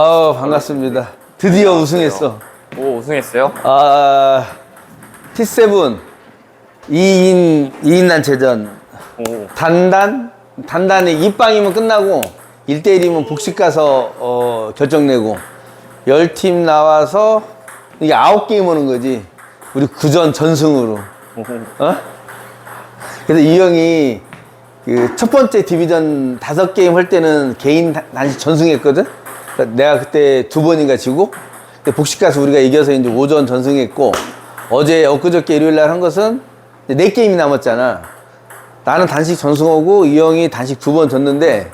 아우 반갑습니다. 드디어 우승했어. 오 우승했어요? 아 T7 2인 2인 난체전 오 단단 단단히 입방이면 끝나고 1대1이면 복식 가서 어, 결정 내고 10팀 나와서 이게 9게임 오는 거지. 우리 구전 전승으로. 어? 그래서 이 형이 그 첫 번째 디비전 다섯 게임 할 때는 개인 다- 단식 전승했거든. 그러니까 내가 그때 두 번인가 지고 복식 가서 우리가 이겨서 이제 오전 전승했고 어제 엊그저께 일요일 날 한 것은 네 게임이 남았잖아. 나는 단식 전승하고 이 형이 단식 두 번 졌는데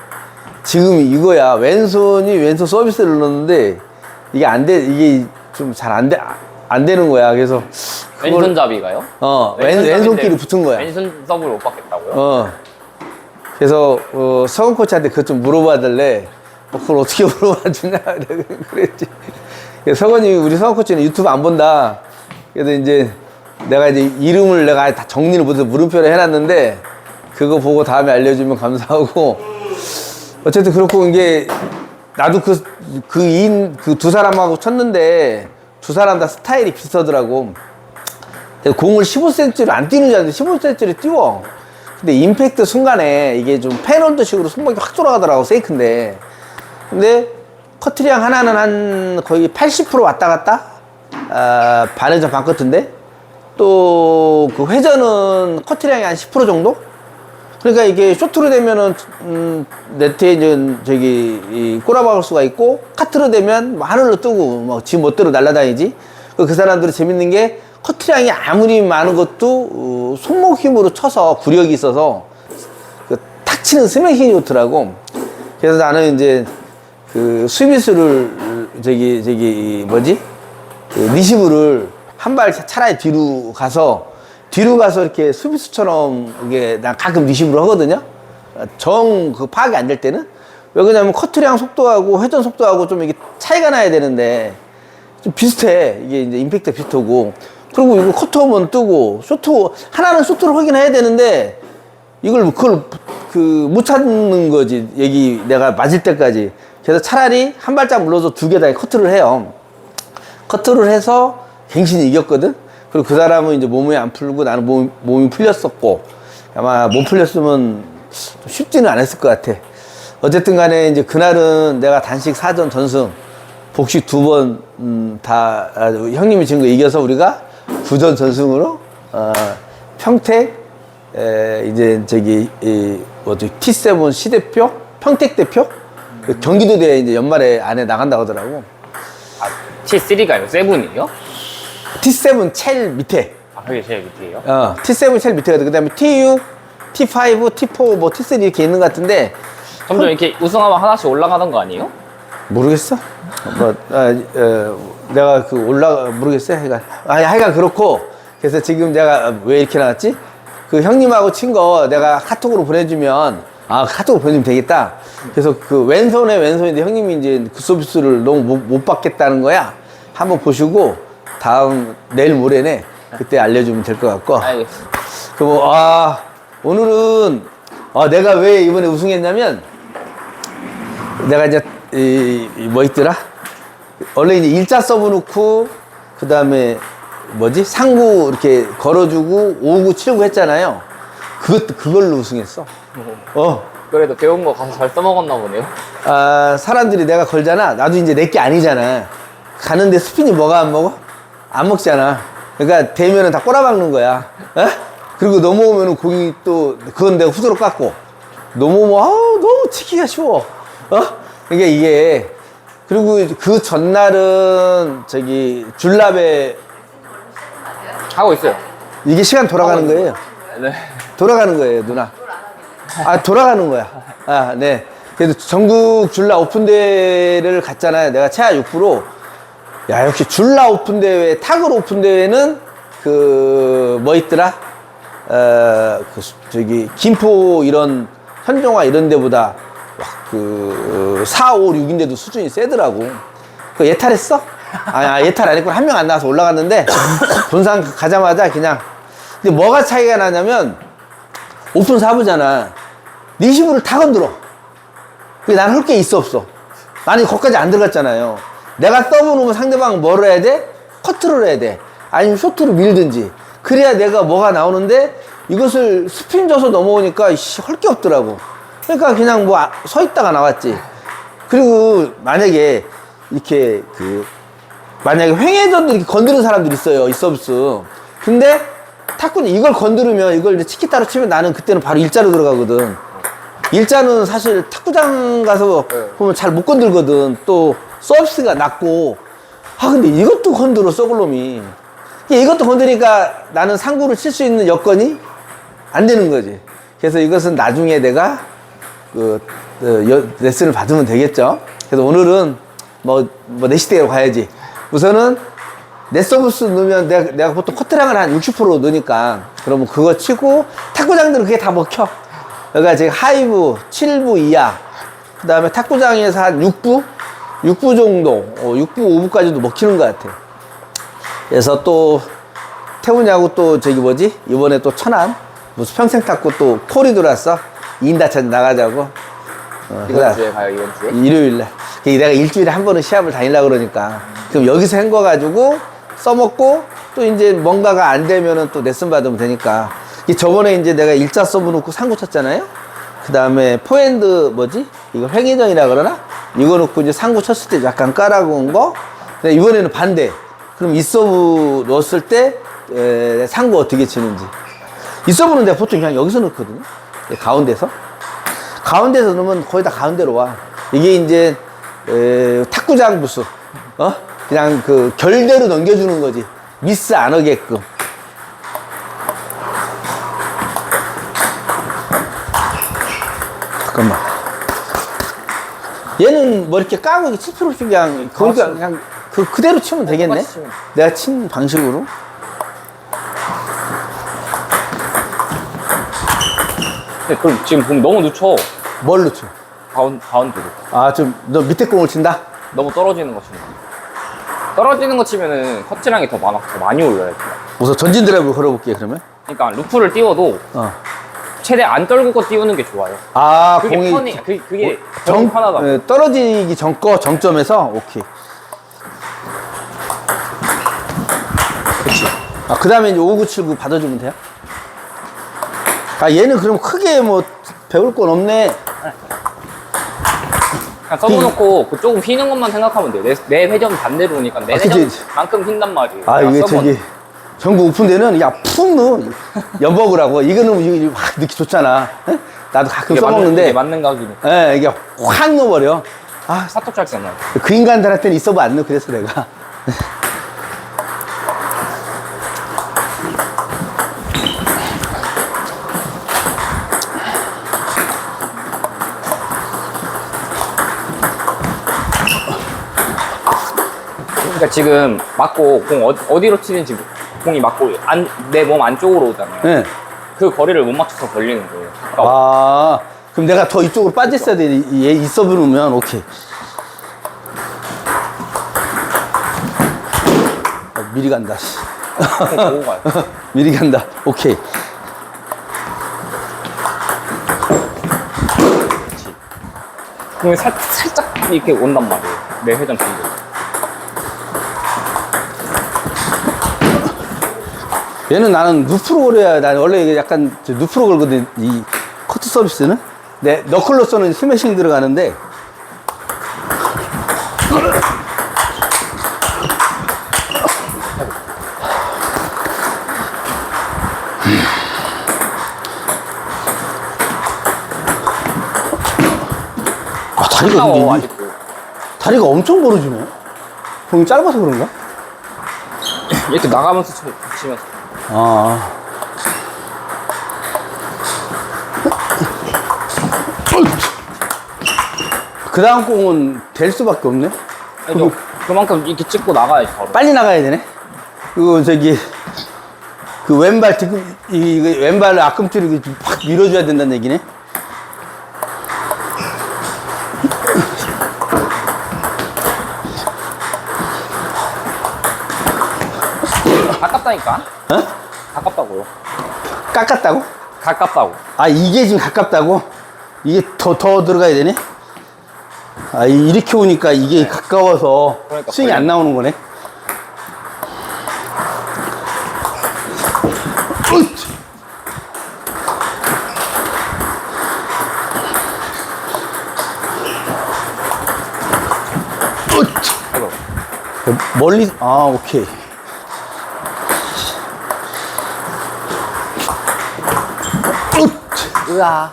지금 이거야 왼손이 왼손 서비스를 넣었는데 이게 안 돼 이게 좀 잘 안 돼 안 되는 거야. 그래서 그걸- 왼손잡이가요? 어 왼, 왼손끼리 붙은 거야. 왼손 서브를 못 받겠다고요? 어. 그래서 어, 서건 코치한테 그것 좀 물어봐달래. 어, 그걸 어떻게 물어봐 주냐 그랬지. 그래서 서건이 우리 서건 코치는 유튜브 안 본다. 그래서 이제 내가 이제 이름을 내가 다 정리를 못해서 물음표를 해놨는데 그거 보고 다음에 알려주면 감사하고 어쨌든 그렇고 이게 나도 그 그 인 그 두 사람하고 쳤는데 두 사람 다 스타일이 비슷하더라고. 공을 15cm로 안 뛰는 줄 알았는데 15cm를 띄워. 근데 임팩트 순간에 이게 좀 패널드 식으로 손목이 확 돌아가더라고, 세이크인데. 근데 커트리앙 하나는 한 거의 80% 왔다 갔다? 아, 반회전 반 끝인데? 또 그 회전은 커트리앙이 한 10% 정도? 그러니까 이게 쇼트로 되면은 음, 네트에 이제 저기 이 꼬라박을 수가 있고 카트로 되면 뭐 하늘로 뜨고 뭐지 멋대로 날아다니지. 그, 그 사람들이 재밌는 게 커트량이 아무리 많은 것도 어, 손목 힘으로 쳐서 구력이 있어서 그 탁 치는 스매싱이 좋더라고. 그래서 나는 이제 그 수비수를 저기 저기 이 뭐지? 그 리시브를 한 발 차라리 뒤로 가서 뒤로 가서 이렇게 수비수처럼 이게 난 가끔 리시브를 하거든요. 정 그 파악이 안 될 때는. 왜 그러냐면 커트량 속도하고 회전 속도하고 좀 이게 차이가 나야 되는데 좀 비슷해. 이게 이제 임팩트 비슷하고. 그리고 이거 커트하면 뜨고 쇼트 하나는 쇼트를 확인해야 되는데 이걸 그걸 그 못 찾는 거지. 얘기 내가 맞을 때까지 그래서 차라리 한 발짝 물러서 두 개 다 커트를 해요 커트를 해서 갱신이 이겼거든 그리고 그 사람은 이제 몸이 안 풀고 나는 몸, 몸이 풀렸었고 아마 못 풀렸으면 좀 쉽지는 않았을 것 같아 어쨌든 간에 이제 그날은 내가 단식 사전 전승 복식 두 번, 음, 다, 아, 형님이 진거 이겨서 우리가 구전 전승으로, 어, 평택, 에, 이제 저기, 이, 뭐지, T7 시대표? 평택 대표? 그 경기도대회 이제 연말에 안에 나간다고 하더라고. 아 T3가요? 세븐이요? T7 첼 밑에, 아 그게 제일 밑이에요? 어, T7 첼 밑에거든. 그 다음에 T6, T5, T4, 뭐 T3 이렇게 있는 것 같은데, 점점 이렇게 우승하면 하나씩 올라가는 거 아니에요? 모르겠어. 뭐, 아, 어, 내가 그 올라 모르겠어요. 하여간 아, 하여간 그렇고 그래서 지금 내가 왜 이렇게 나왔지? 그 형님하고 친 거 내가 카톡으로 보내주면 아 카톡으로 보내주면 되겠다. 그래서 그 왼손에 왼손인데 형님이 이제 그 서비스를 너무 못, 못 받겠다는 거야. 한번 보시고 다음 내일 모레네 그때 알려주면 될 것 같고. 알겠습니다 그뭐 아 오늘은 아 내가 왜 이번에 우승했냐면 내가 이제 이, 이 뭐 있더라 원래 이제 일자 서브 놓고 그 다음에 뭐지 상구 이렇게 걸어주고 오구 치려고 했잖아요 그것 그걸로 우승했어 어 그래도 배운 거 가서 잘 써먹었나 보네요 아, 사람들이 내가 걸잖아. 나도 이제 내 게 아니잖아. 가는데 스핀이 뭐가 안 먹어? 안 먹잖아. 그러니까 되면은 다 꼬라박는 거야. 어? 그리고 넘어오면은 공이 또 그건 내가 후드로 깎고 넘어오면 아우 너무 치기가 쉬워. 어? 그러니까 이게 그리고 그 전날은 저기 줄랍에 하고 있어요 이게 시간 돌아가는 거예요. 네 돌아가는 거예요, 누나. 아, 돌아가는 거야. 아, 네. 그래도 전국 줄라 오픈 대회를 갔잖아요. 내가 최하 6프로. 야, 역시 줄라 오픈 대회, 타글 오픈 대회는 그, 뭐 있더라? 어, 그, 수- 저기, 김포 이런, 현종화 이런 데보다 와, 그, 4, 5, 6인데도 수준이 세더라고. 그 예탈했어? 아, 아, 예탈 안 했구나. 한명 안 나와서 올라갔는데, 본상 가자마자 그냥. 근데 뭐가 차이가 나냐면, 오픈 사부잖아. 리시브를 다 건들어. 그게 난할 게 있어, 없어? 나는 거기까지 안 들어갔잖아요. 내가 서브 놓으면 상대방은 뭐를 해야 돼? 커트를 해야 돼. 아니면 쇼트로 밀든지. 그래야 내가 뭐가 나오는데 이것을 스핀 줘서 넘어오니까 헐 게 없더라고. 그러니까 그냥 뭐 서 있다가 나왔지. 그리고 만약에 이렇게 그 만약에 횡회전도 이렇게 건드는 사람들 있어요. 이 서비스. 근데 탁구는 이걸 건드리면 이걸 치키타로 치면 나는 그때는 바로 일자로 들어가거든. 일자는 사실 탁구장 가서 네. 보면 잘 못 건들거든. 또 서비스가 낮고. 아 근데 이것도 건드려 썩을놈이. 이것도 건드니까 나는 상구를 칠 수 있는 여건이 안 되는 거지. 그래서 이것은 나중에 내가 그, 그 여- 레슨을 받으면 되겠죠. 그래서 오늘은 뭐, 뭐, 내 시대로 가야지. 우선은 내 서비스 넣으면 내가, 내가 보통 커트량을 한 60% 넣으니까 그러면 그거 치고 탁구장들은 그게 다 먹혀. 여기가 지금 하이브 7부 이하. 그 다음에 탁구장에서 한 6부? 6부 정도, 어, 6부, 5부까지도 먹히는 것 같아. 그래서 또 태우냐고 또 저기 뭐지 이번에 또 천안 무슨 평생 탔고 또 콜이 들어왔어 인다천 나가자고 어, 이번. 주에 가요, 이번 주에? 일요일날 내가 일주일에 한 번은 시합을 다니려고 그러니까 그럼 여기서 헹궈 가지고 써먹고 또 이제 뭔가가 안 되면은 또 레슨 받으면 되니까. 이 저번에 이제 내가 일자 서브 놓고 상구 쳤잖아요? 그 다음에 포핸드 뭐지? 이거 횡회전이라 그러나? 이거 놓고 이제 상구 쳤을 때 약간 까라고 온거? 근데 이번에는 반대. 그럼 이 서브 넣었을 때 에, 상구 어떻게 치는지. 이 서브는 내가 보통 그냥 여기서 넣거든요. 예, 가운데서. 가운데서 넣으면 거의 다 가운데로 와. 이게 이제 에, 탁구장 부스, 어? 그냥 그 결대로 넘겨주는 거지. 미스 안 하게끔. 잠깐만. 얘는 뭐 이렇게 까고 이렇게 7%씩 그냥 거기가 그냥 그 그대로 치면 되겠네. 치면. 내가 친 방식으로. 근데 그럼 지금 보면 너무 늦춰. 뭘로 쳐? 가운, 가운데로. 아, 좀 너 밑에 공을 친다? 너무 떨어지는 거 치면. 떨어지는 거 치면은 커트량이 더 많아, 더 많이 올려야 돼. 우선 전진 드라이브 걸어볼게 그러면. 그러니까 루프를 띄워도 어. 최대 안 떨구고 띄우는 게 좋아요. 아, 그게 공이 편해, 그, 그게 정, 정 편하다. 예, 떨어지기 전 거 정점에서 오케이. 그렇지. 아, 그 다음에 이제 5979 받아주면 돼요? 아, 얘는 그럼 크게 뭐 배울 건 없네. 그냥 써놓고 그 조금 휘는 것만 생각하면 돼. 내, 내 회전 반대로 오니까 내 아, 그치. 회전만큼 휜단 말이에요. 아, 그냥 이게 써본- 저기 전국 오픈되는 야, 푹 넣어. 연버그라고. 이거는 이게 확 넣기 좋잖아. 예? 나도 가끔 이게 맞는, 써먹는데. 맞는 가격이니까. 예, 이게 확 넣어버려. 아, 사톡 짤수 없나요? 그 인간들한테는 있어봐 안 넣어. 그래서 내가. 그러니까 지금 맞고 공 어, 어디로 치는지 공이 맞고 내 몸 안쪽으로 오잖아요. 예. 그 거리를 못 맞춰서 걸리는 거예요. 가까워. 아, 그럼 내가 더 이쪽으로 빠졌어야 돼. 얘 있어 부르면 오케이. 어, 미리 간다. 씨. 미리 간다. 오케이. 공이 살, 살짝 이렇게 온단 말이에요. 내 회전 반대. 얘는 나는 누프로 걸어야 나는 원래 이게 약간 저 누프로 걸거든. 이 커트 서비스는 내 너클로서는 스매싱 들어가는데 아 다리가 근데 이- 아직도. 다리가 엄청 벌어지네. 공이 짧아서 그런가? 이렇게 나가면서 치- 치면서. 아. 그 다음 공은 될 수밖에 없네. 아니, 그만큼 이렇게 찍고 나가야지 바로. 빨리 나가야 되네. 그리고 저기 그 왼발 뒤 이, 이 왼발 앞꿈치를 이렇게 확 밀어줘야 된다는 얘기네. 가깝다니까? 어? 가깝다고요. 깎았다고? 가깝다고. 아 이게 지금 가깝다고? 이게 더 더 들어가야 되네? 아, 이- 이렇게 오니까 이게 가까워서 그러니까 스윙이 걸려. 안 나오는 거네. 으이치. 으이치. 멀리, 아, 오케이. 으아.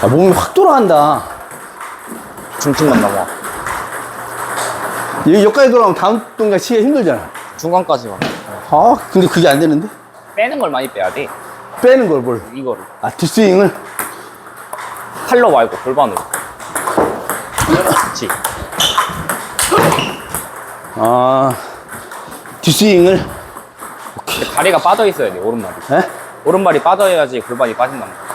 아, 몸이 확 돌아간다. 중층만 넘어. 여기 여기까지 돌아오면 다음 동작 치기가 힘들잖아. 중간까지 와. 아, 근데 그게 안 되는데? 빼는 걸 많이 빼야 돼. 빼는 걸 뭘. 이거를. 아, 뒷스윙을? 팔로 말고 골반으로. 그렇지. 아, 뒷스윙을? 근데 다리가 빠져 있어야 돼, 오른발이. 에? 오른발이 빠져야지 골반이 빠진단 말이야.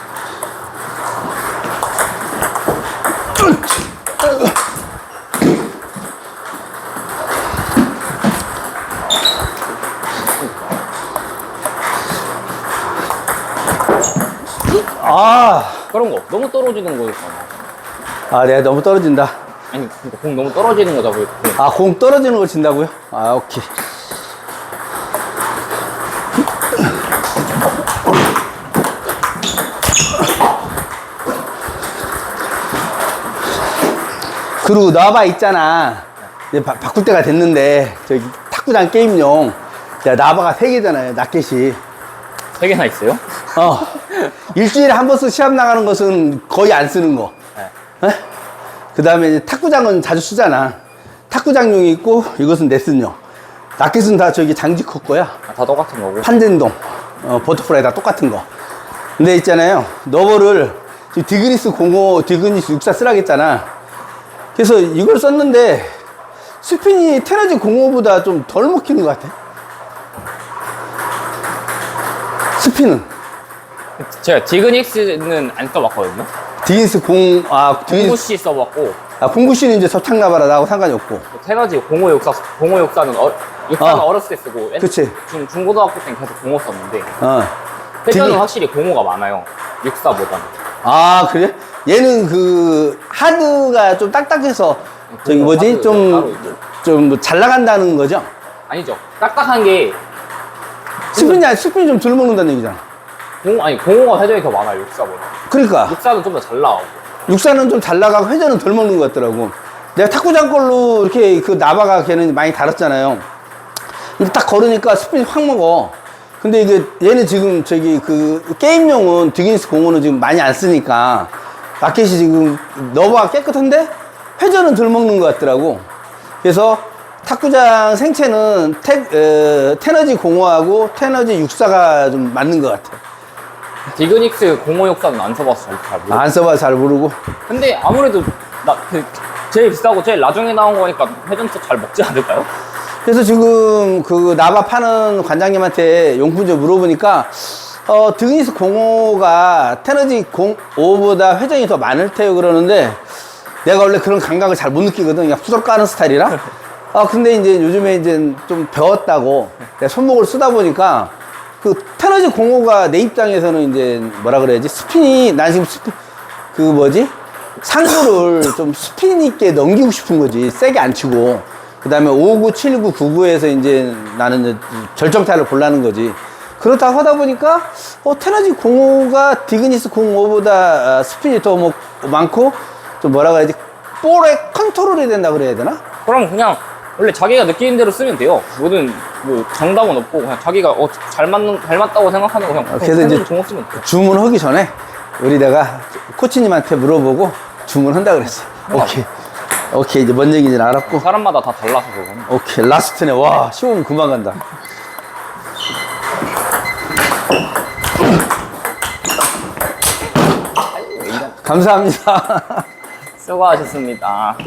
아, 그런 거. 너무 떨어지는 거였잖아. 아, 내가 너무 떨어진다. 아니, 그러니까 공 너무 떨어지는 거다, 왜. 공. 아, 공 떨어지는 걸 친다고요? 아, 오케이. 그리고 나봐 있잖아. 이제 바, 바꿀 때가 됐는데, 저기 탁구장 게임용. 야, 나바가 세 개잖아요, 라켓이. 세 개나 있어요? 어. 일주일에 한 번씩 시합 나가는 것은 거의 안 쓰는 거. 네. 그 다음에 탁구장은 자주 쓰잖아. 탁구장용이 있고, 이것은 레슨용. 라켓은 다 저기 장지커 거야. 아, 다 똑같은 거고. 판덴동, 어, 버터플라이 다 똑같은 거. 근데 있잖아요. 너버를 지금 디그니스 05, 디그니스 64 쓰라겠잖아. 그래서 이걸 썼는데, 스핀이 테너지 05보다 좀 덜 먹히는 것 같아. 스핀은. 제가 디그닉스는 안 써봤거든요. 디그니스 0, 아, 디그니스, 09C 써봤고, 아, 09C는 이제 접착나바라 나하고 상관이 없고. 테너지 0564, 0564는 어, 64는 어. 어. 렸을 때 쓰고, 옛- 그치. 중, 중고등학교 때는 계속 05 썼는데, 어. 회전은 디그- 확실히 05가 많아요. 64보다는. 아, 그래? 얘는 그, 하드가 좀 딱딱해서, 저기 그거 뭐지? 하드 따로 좀, 있죠. 좀잘 나간다는 거죠? 아니죠. 딱딱한 게, 스핀이, 아니, 스핀이 좀 덜 먹는다는 얘기잖아. 05, 아니, 05가 회전이 더 많아요, 64보다. 그러니까, 64는 좀 더 잘 나오고. 육사는 좀 잘 나가고 회전은 덜 먹는 것 같더라고. 내가 탁구장 걸로 이렇게 그 나바가 걔는 많이 달았잖아요. 근데 딱 걸으니까 스핀이 확 먹어. 근데 이게 얘는 지금 저기 그 게임용은 디기니스 공원은 지금 많이 안 쓰니까 라켓이 지금 너바가 깨끗한데 회전은 덜 먹는 것 같더라고. 그래서 탁구장 생체는 테, 어, 테너지 공호하고 테너지 육사가 좀 맞는 것 같아. 디그닉스 0564는 안 써봤어, 잘 모르겠어. 안 써봐서 잘 모르고. 근데 아무래도 나, 그, 제일 비싸고 제일 나중에 나온 거니까 회전도 잘 먹지 않을까요? 그래서 지금 그 나바 파는 관장님한테 용품 좀 물어보니까 어 드니스 05가 테너지 05보다 회전이 더 많을 테요 그러는데 내가 원래 그런 감각을 잘 못 느끼거든 그냥 후덜 까는 스타일이라 아 근데 이제 요즘에 이제 좀 배웠다고 내가 손목을 쓰다 보니까 그 테너지 05가 내 입장에서는 이제 뭐라 그래야지? 스핀이 난 지금 스핀 그 뭐지? 상구를 좀 스핀 있게 넘기고 싶은 거지. 세게 안 치고. 그 다음에 59, 79, 99에서 이제 나는 절정타를 골라는 거지. 그렇다 하다 보니까 어 테너지 05가 디그니스 05보다 스핀이 더 뭐, 많고 좀 뭐라 그래야지? 볼에 컨트롤이 된다 그래야 되나? 그럼 그냥 원래 자기가 느끼는 대로 쓰면 돼요. 모든 뭐 정답은 없고 그냥 자기가 어, 잘 맞는 잘 맞다고 생각하는 거 그냥 아, 그래서 이제 종목 쓰면 돼. 주문하기 전에 우리 내가 코치님한테 물어보고 주문한다 그랬어 오케이 오케이 이제 뭔 얘기인지 알았고 사람마다 다 달라서 그거는. 오케이 라스트네 와 15분 금방 간다 감사합니다 수고하셨습니다.